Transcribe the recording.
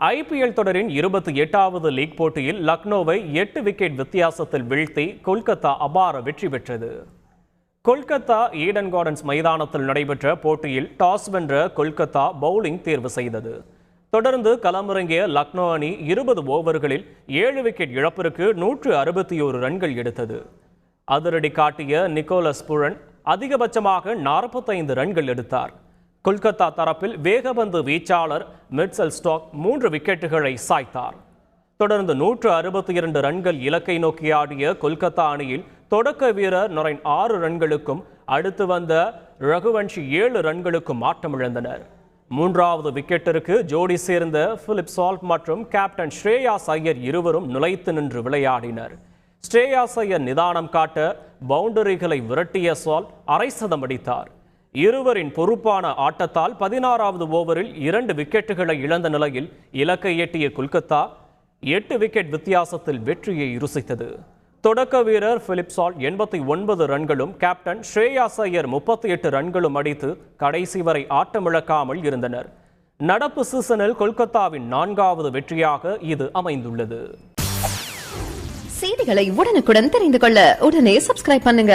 IPL தொடரின் இருபத்தி எட்டாவது லீக் போட்டியில் லக்னோவை எட்டு விக்கெட் வித்தியாசத்தில் வீழ்த்தி கொல்கத்தா அபார வெற்றி பெற்றது. கொல்கத்தா ஈடன் கார்டன்ஸ் மைதானத்தில் நடைபெற்ற போட்டியில் டாஸ் வென்ற கொல்கத்தா பவுலிங் தேர்வு செய்தது. தொடர்ந்து களமிறங்கிய லக்னோ அணி இருபது ஓவர்களில் ஏழு விக்கெட் இழப்பிற்கு நூற்று அறுபத்தி ஒரு ரன்கள் எடுத்தது. அதிரடி காட்டிய நிக்கோலஸ் புரன் அதிகபட்சமாக நாற்பத்தைந்து ரன்கள் எடுத்தார். கொல்கத்தா தரப்பில் வேகபந்து வீச்சாளர் மிட்சல் ஸ்டாக் மூன்று விக்கெட்டுகளை சாய்த்தார். தொடர்ந்து நூற்று அறுபத்தி இரண்டு ரன்கள் இலக்கை நோக்கி ஆடிய கொல்கத்தா அணியில் தொடக்க வீரர் நொரைன் ஆறு ரன்களுக்கும் அடுத்து வந்த ரகுவன்ஷி ஏழு ரன்களுக்கும் ஆட்டமிழந்தனர். மூன்றாவது விக்கெட்டிற்கு ஜோடி சேர்ந்த பிலிப் சால்ட் மற்றும் கேப்டன் ஸ்ரேயாஸ் ஐயர் இருவரும் நுழைத்து நின்று விளையாடினர். ஸ்ரேயாஸ் ஐயர் நிதானம் காட்ட பவுண்டரிகளை விரட்டிய சால் அரை சதம் அடித்தார். இருவரின் பொறுப்பான ஆட்டத்தால் பதினாறாவது ஓவரில் இரண்டு விக்கெட்டுகளை இழந்த நிலையில் இலக்கை எட்டிய கொல்கத்தா எட்டு விக்கெட் வித்தியாசத்தில் வெற்றியை ருசித்தது. தொடக்க வீரர் பிலிப்ஸால் எண்பத்தி ஒன்பது ரன்களும் கேப்டன் ஸ்ரேயாஸ் ஐயர் முப்பத்தி எட்டு ரன்களும் அடித்து கடைசி வரை ஆட்டமிழக்காமல் இருந்தனர். நடப்பு சீசனில் கொல்கத்தாவின் நான்காவது வெற்றியாக இது அமைந்துள்ளது. செய்திகளை உடனுக்குடன் தெரிந்து கொள்ள உடனே சப்ஸ்கிரைப் பண்ணுங்க.